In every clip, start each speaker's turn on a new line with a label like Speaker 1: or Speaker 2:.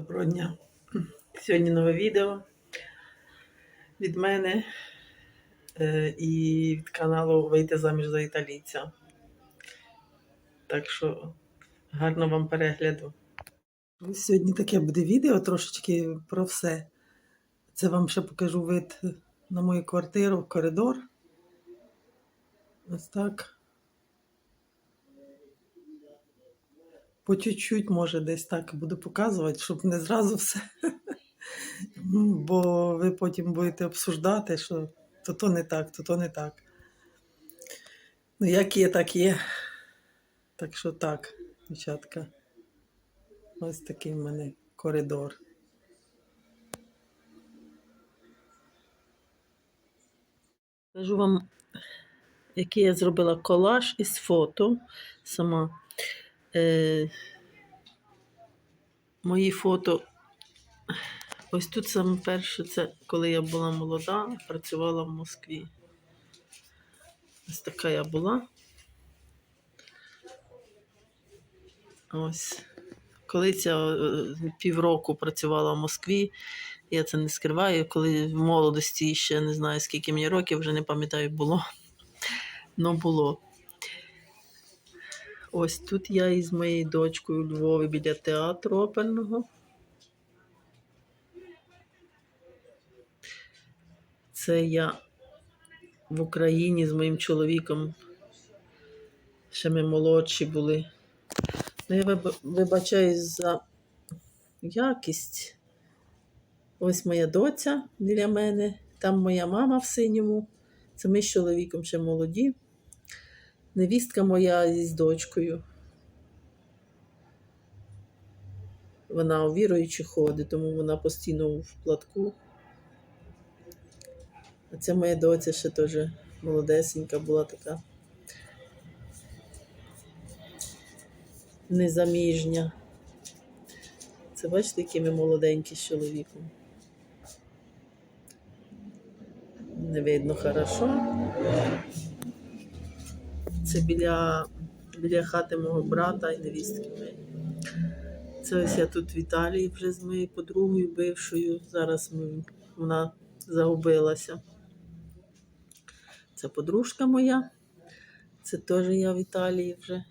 Speaker 1: Доброго дня. Сьогодні нове відео від мене е, і від каналу Вийти заміж за італійця. Так що гарного вам перегляду. Сьогодні таке буде відео трошечки про все. Це вам ще покажу вид на мою квартиру, коридор. Ось так. По чуть-чуть, може, десь так буду показувати, щоб не зразу все. Бо ви потім будете обсуждати, що то то не так, то то не так. Ну, як є, так є. Так що так, дівчатка. Ось такий в мене коридор. Кажу вам, який я зробила колаж із фото сама. Е, мої фото. Ось тут саме перше, це коли я була молода, працювала в Москві. Ось така я була. Ось. Колись я е, півроку працювала в Москві, я це не скриваю. Коли в молодості ще не знаю, скільки мені років, вже не пам'ятаю, було. Ну було. Ось тут я із моєю дочкою у Львові біля театру оперного. Це я в Україні з моїм чоловіком. Ще ми молодші були. Ну, я виб- вибачаюсь за якість. Ось моя доця біля мене, там моя мама в синьому. Це ми з чоловіком ще молоді. Невістка моя з дочкою. Вона у віруючі ходить, тому вона постійно в платку. А це моя доця ще теж молодесенька була така. Незаміжня. Це бачите, які ми молоденькі з чоловіком. Не видно хорошо. Це біля, біля хати мого брата і невістки моєї. Це ось я тут в Італії вже з моєю подругою бившою. Зараз ми, вона загубилася. Це подружка моя. Це теж я в Італії вже.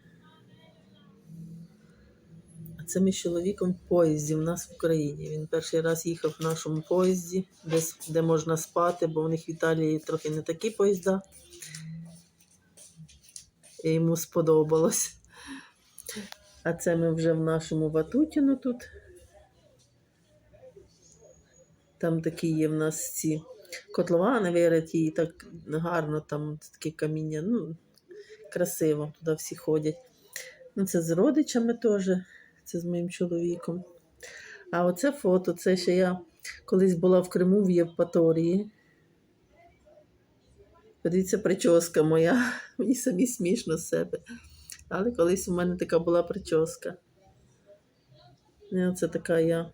Speaker 1: А це ми з чоловіком в поїзді в нас в Україні. Він перший раз їхав в нашому поїзді, десь, де можна спати, бо в них в Італії трохи не такі поїзда. І йому сподобалось. А це ми вже в нашому Ватутіну тут. Там такі є в нас ці котловани вириті, і так гарно там таке каміння. Ну, красиво, туди всі ходять. Ну, це з родичами теж, це з моїм чоловіком. А оце фото, це ще я колись була в Криму в Євпаторії. Подивіться, прическа моя. Мені самі смішно з себе. Але колись у мене така була прическа. І оце така я.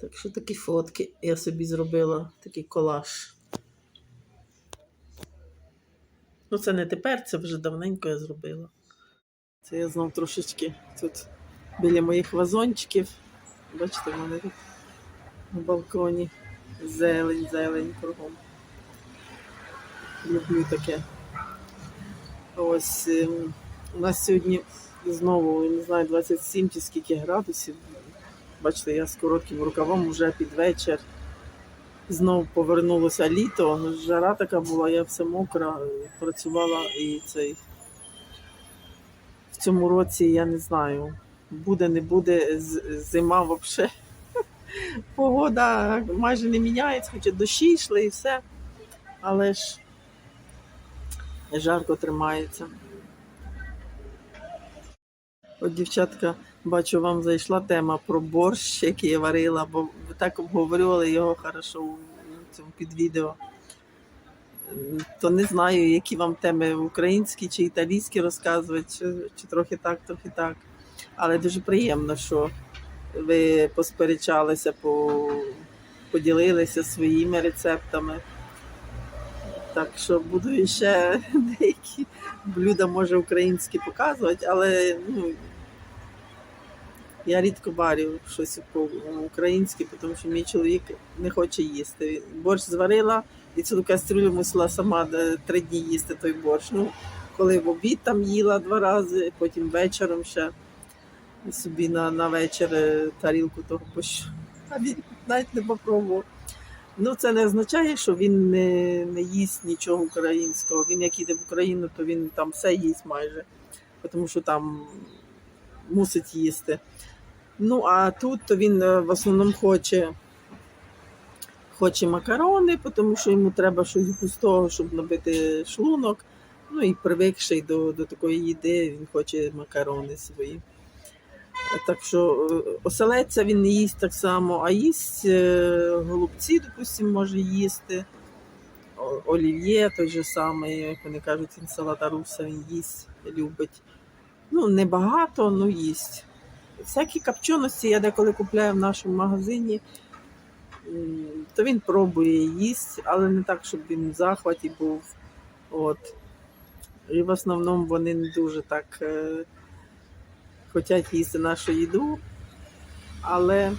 Speaker 1: Так що такі фотки я собі зробила, такий колаж. Ну, це не тепер, це вже давненько я зробила. Це я знов трошечки тут біля моїх вазончиків. Бачите, в мене тут на балконі зелень, зелень кругом. Люблю таке. Ось ем, у нас сьогодні знову, не знаю, 27 чи скільки градусів. Бачите, я з коротким рукавом вже під вечір. Знову повернулося літо. Жара така була, я вся мокра, працювала і цей. В цьому році я не знаю, буде, не буде зима взагалі. Погода майже не міняється, хоча дощі йшли і все. Але ж жарко тримається. От, дівчатка, бачу, вам зайшла тема про борщ, який я варила, бо ви так обговорювали його хорошо у цьому під відео. То не знаю, які вам теми українські чи італійські розказувати, чи, чи трохи так, трохи так. Але дуже приємно, що ви посперечалися, поділилися своїми рецептами. Так що буду ще деякі блюда може українські показувати, але ну, Я рідко варю щось по-українськи, тому що мій чоловік не хоче їсти. Борщ зварила і цілу кастрюлю мусила сама е, три дні їсти той борщ. Ну, коли в обід там їла два рази, потім вечором ще собі на, на вечір е, тарілку того борщу. А він навіть не попробував. Ну, це не означає, що він не, не їсть нічого українського. Він як їде в Україну, то він там все їсть майже, тому що там мусить їсти. Ну, а тут то він е, в основному хоче, хоче макарони, тому що йому треба щось густого, щоб набити шлунок. Ну і привикший до, до такої їди, він хоче макарони свої. Так що е, оселедця він не їсть так само, а їсть е, голубці, допустимо, може їсти. Олів'є той же самий, як вони кажуть, він салата руса, він їсть, любить. Ну, небагато, ну їсть. Всякі копченості я деколи купляю в нашому магазині, то він пробує їсть, але не так, щоб він в захваті був. От. І в основному вони не дуже так е, хочуть їсти нашу їду, але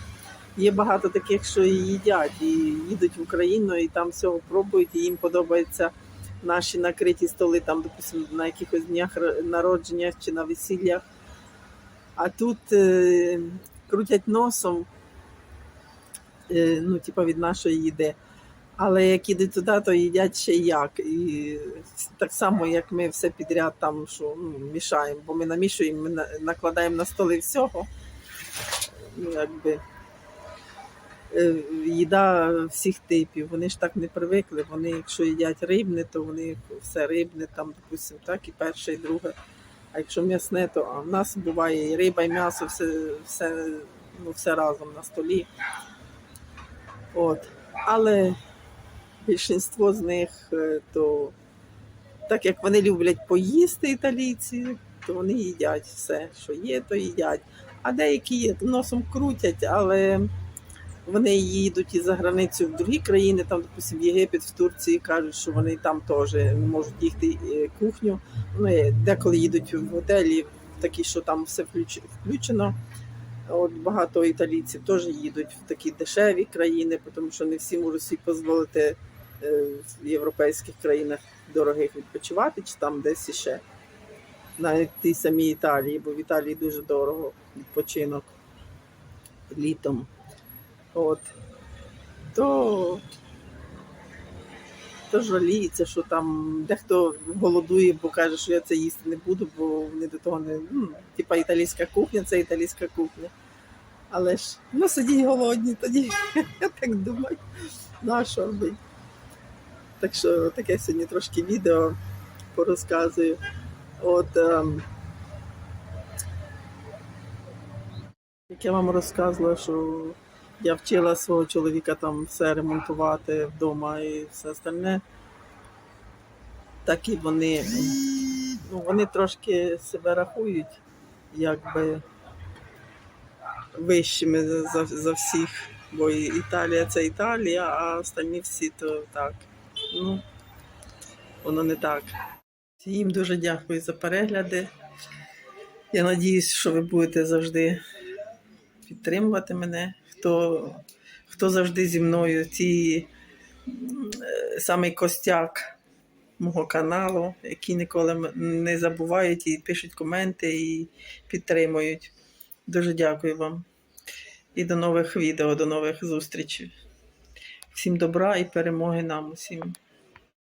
Speaker 1: є багато таких, що і їдять, і їдуть в Україну, і там всього пробують, і їм подобаються наші накриті столи, там, допустимо, на якихось днях народженнях чи на весіллях. А тут е, крутять носом, е, ну, типа від нашої їди. Але як ідуть туди, то їдять ще як. І так само, як ми все підряд там що, ну, мішаємо, бо ми намішуємо, ми накладаємо на столи всього. Ну, якби, е, їда всіх типів. Вони ж так не привикли. Вони, якщо їдять рибне, то вони все рибне, там, допустимо, так, і перше, і друге. А якщо м'ясне, то а в нас буває і риба, і м'ясо, все, все, ну, все разом на столі. От. Але більшинство з них, е, то так як вони люблять поїсти італійці, то вони їдять все, що є, то їдять. А деякі носом крутять, але вони їдуть із за границю в другі країни, там, допустим, Єгипет, в Турції кажуть, що вони там теж можуть їсти е, кухню. Ну, і деколи їдуть в готелі, такі, що там все включено. От багато італійців теж їдуть в такі дешеві країни, тому що не всі можуть собі дозволити в європейських країнах дорогих відпочивати, чи там десь іще. Навіть в тій самій Італії, бо в Італії дуже дорого відпочинок літом. От. То, то жаліється, що там дехто голодує, бо каже, що я це їсти не буду, бо вони до того не. Ну, типа італійська кухня, це італійська кухня. Але ж ну сидіть голодні тоді, я так думаю. Ну що робити? Так що таке сьогодні трошки відео порозказую. От ем, як я вам розказувала, що я вчила свого чоловіка там все ремонтувати вдома і все остальне. Так і вони, ну, вони трошки себе рахують, якби вищими за, за, всіх. Бо Італія це Італія, а останні всі то так. Ну, воно не так. Їм дуже дякую за перегляди. Я надіюсь, що ви будете завжди підтримувати мене. Хто, хто завжди зі мною, м, е, самий костяк мого каналу, які ніколи не забувають і пишуть коменти і підтримують. Дуже дякую вам. І до нових відео, до нових зустрічей. Всім добра і перемоги нам усім.